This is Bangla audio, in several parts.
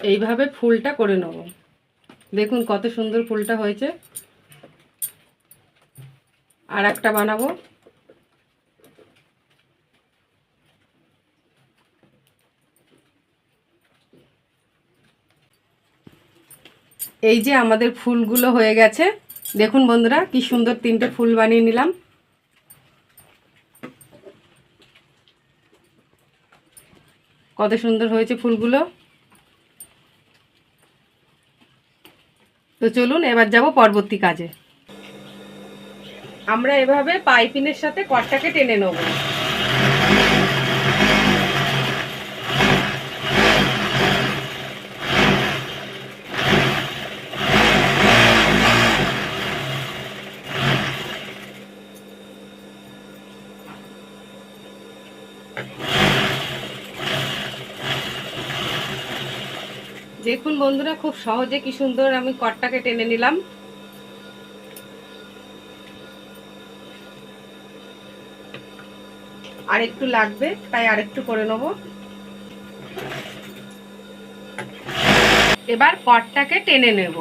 এইভাবে ফুলটা করে নেব। দেখুন কত সুন্দর ফুলটা হয়েছে। আর একটা বানাবো। এই যে আমাদের ফুলগুলো হয়ে গেছে। দেখুন বন্ধুরা, কি সুন্দর তিনটে ফুল বানিয়ে নিলাম। কত সুন্দর হয়েছে ফুলগুলো। তো চলুন এবার যাব পরবর্তী কাজে। আমরা এভাবে পাইপিনের সাথে কটটাকে টেনে নেব। দেখুন বন্ধুরা, খুব সহজে কি সুন্দর আমি কটটাকে টেনে নিলাম। আর একটু লাগবে, তাই আরেকটু করে নেব। এবার কটটাকে টেনে নেব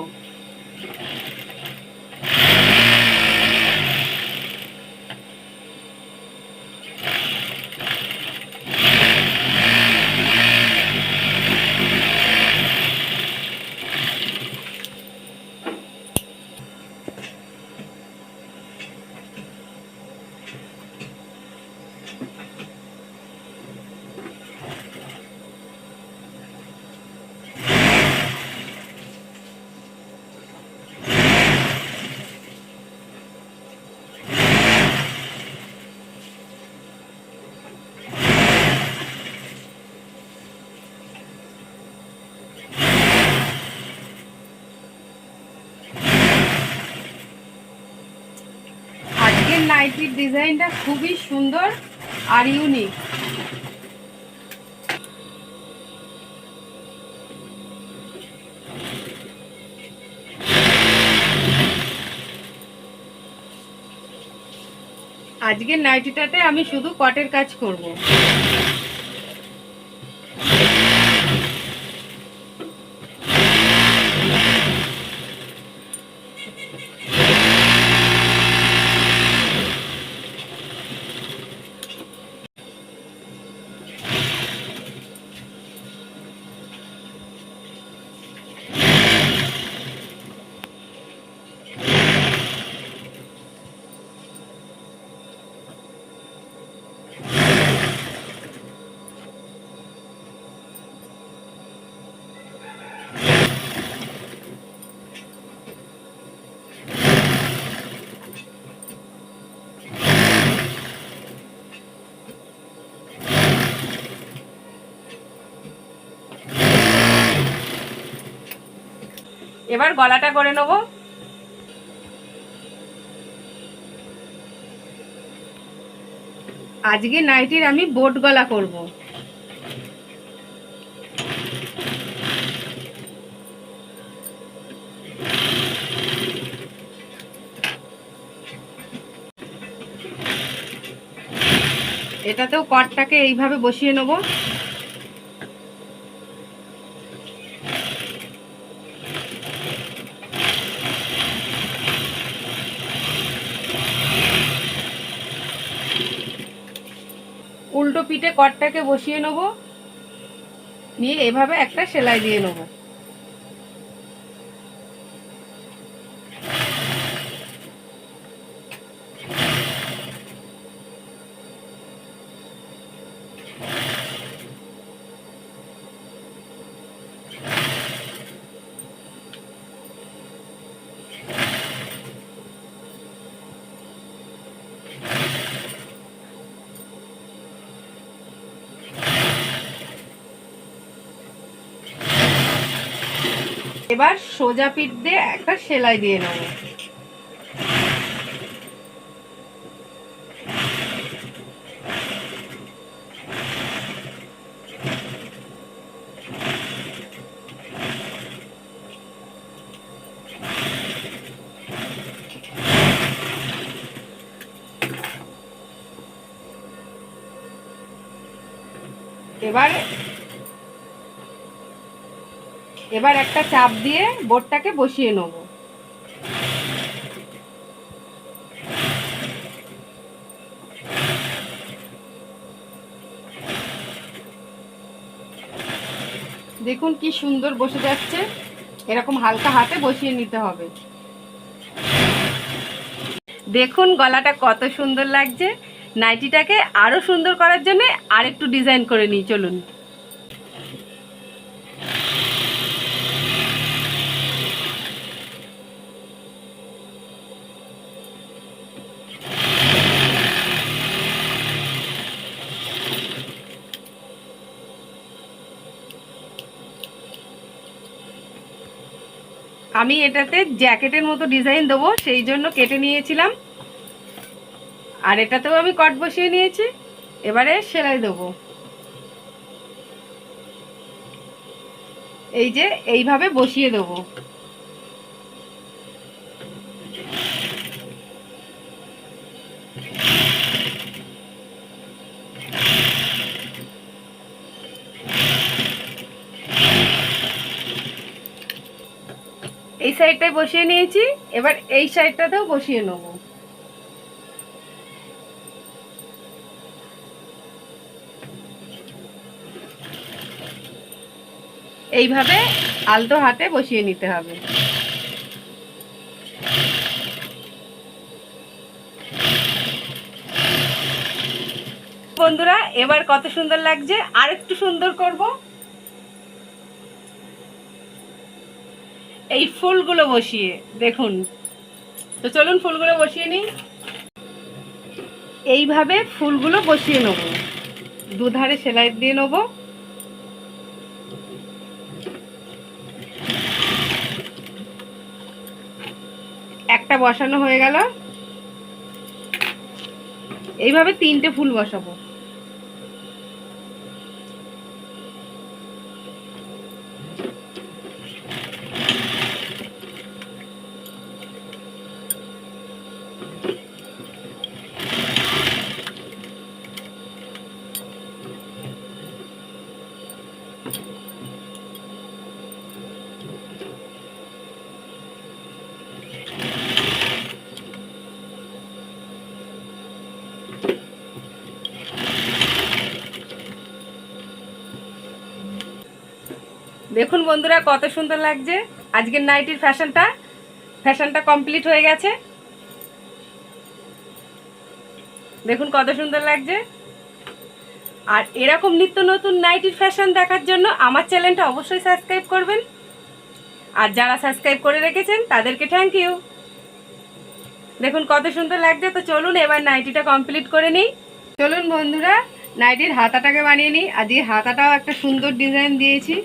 আজকের নাইটির ডিজাইনটা খুবই সুন্দর আর ইউনিক। আজকের নাইটিটাতে আমি শুধু কটের কাজ করব। এবার গলাটা করে নেব। আজকে নাইটির আমি বোট গলা করব। এটাতেও কটটাকে এইভাবে বসিয়ে নেব উল্টো পিঠে কটটাকে বসিয়ে নেব। নিয়ে এভাবে একটা সেলাই দিয়ে নেব। এবার সোজা পিঠ দিয়ে একটা সেলাই দিয়ে নেব। এবার এবার একটা চাপ দিয়ে বোর্ডটাকে বসিয়ে নেব। দেখুন কি সুন্দর বসে যাচ্ছে। এরকম হালকা হাতে বসিয়ে নিতে হবে। দেখুন গলাটা কত সুন্দর লাগছে। নাইটিটাকে আরও সুন্দর করার জন্য আর একটু ডিজাইন করে নিই, চলুন। আমি এটাতে জ্যাকেটের মতো ডিজাইন দেবো, সেই জন্য কেটে নিয়েছিলাম। আর এটাতেও আমি কট বসিয়ে নিয়েছি। এবারে সেলাই দেবো। এই যে, এইভাবে বসিয়ে দেবো। সাইডটায় বসিয়ে নিয়েছি। এবার এই সাইডটাতেও বসিয়ে নেব। এইভাবে আলতো হাতে বসিয়ে নিতে হবে। বন্ধুরা, এবার কত সুন্দর লাগছে? আর একটু সুন্দর করব। এই ফুলগুলো বসিয়ে, দেখুন। তো চলুন ফুলগুলো বসিয়ে নিই। এইভাবে ফুলগুলো বসিয়ে নেব। দুধারে সেলাই দিয়ে নেব। একটা বসানো হয়ে গেল। এইভাবে তিনটে ফুল বসাবো। দেখুন বন্ধুরা, কত সুন্দর লাগছে। আজকের নাইটির ফ্যাশনটা ফ্যাশনটা কমপ্লিট হয়ে গেছে। দেখুন কত সুন্দর লাগছে। আর এরকম নিত্য নতুন নাইটির ফ্যাশন দেখার জন্য আমার চ্যানেলটা অবশ্যই সাবস্ক্রাইব করবেন। আর যারা সাবস্ক্রাইব করে রেখেছেন, তাদেরকে থ্যাংক ইউ দেখুন কত সুন্দর লাগছে, তো চলুন এবার নাইটিটা কমপ্লিট করে নিই। চলুন বন্ধুরা, নাইটির হাতাটাকে বানিয়ে নিই। আজকে হাতাটাও একটা সুন্দর ডিজাইন দিয়েছি।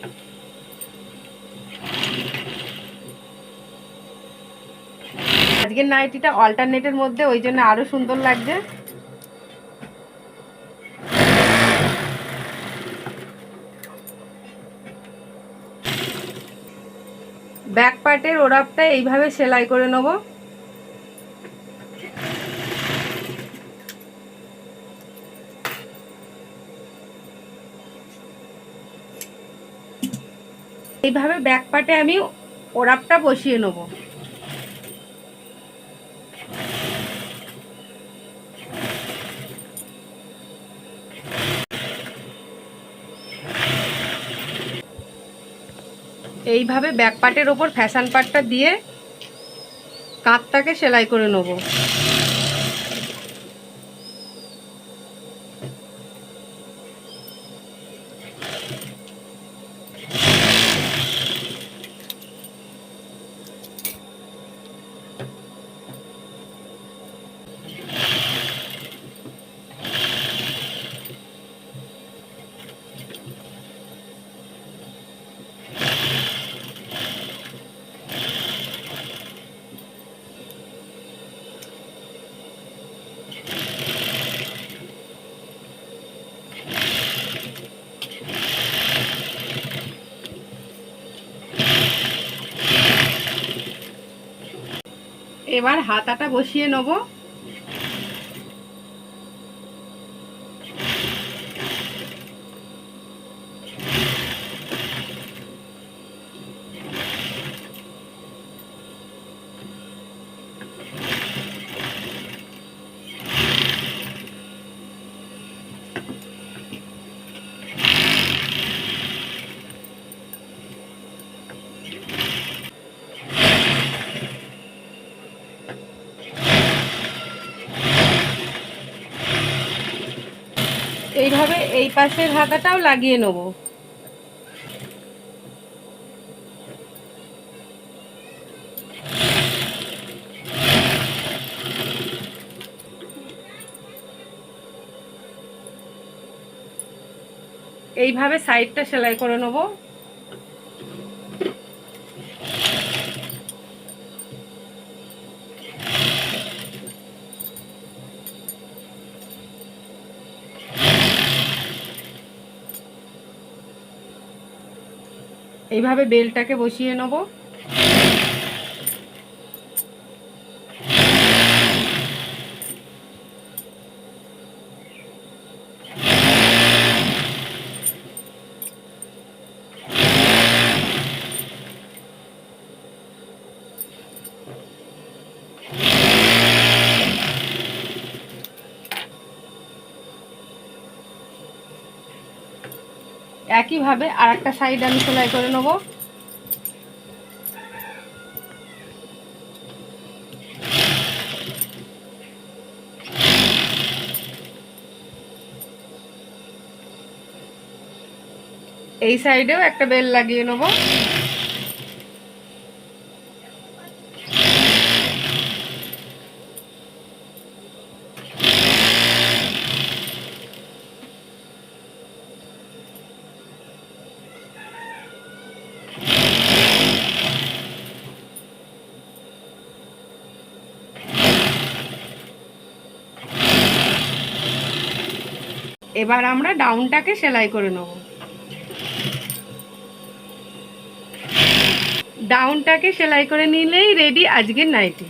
আজকের নাইটিটা অল্টারনেটের মধ্যে, ওই জন্য আরও সুন্দর লাগছে। ব্যাক পার্টের ওড়াপটা এইভাবে সেলাই করে নেব। এইভাবে ব্যাক পার্টে আমি ওরাপটা বসিয়ে নেব। এইভাবে ব্যাক পার্টের ওপর ফ্যাশান পার্টটা দিয়ে কাঁধটাকে সেলাই করে নেব। এবার হাতাটা বসিয়ে নেব। এইভাবে এই পাশের হাতাটাও লাগিয়ে নেব। এইভাবে সাইডটা সেলাই করে নেব। এইভাবে বেলটাকে বসিয়ে নেব। একইভাবে আর একটা সাইড আমি সেলাই করে নেব। এই সাইডেও একটা বেল লাগিয়ে নেব। এবার আমরা ডাউনটাকে সেলাই করে নেব। ডাউনটাকে সেলাই করে নিলেই রেডি আজকের নাইটি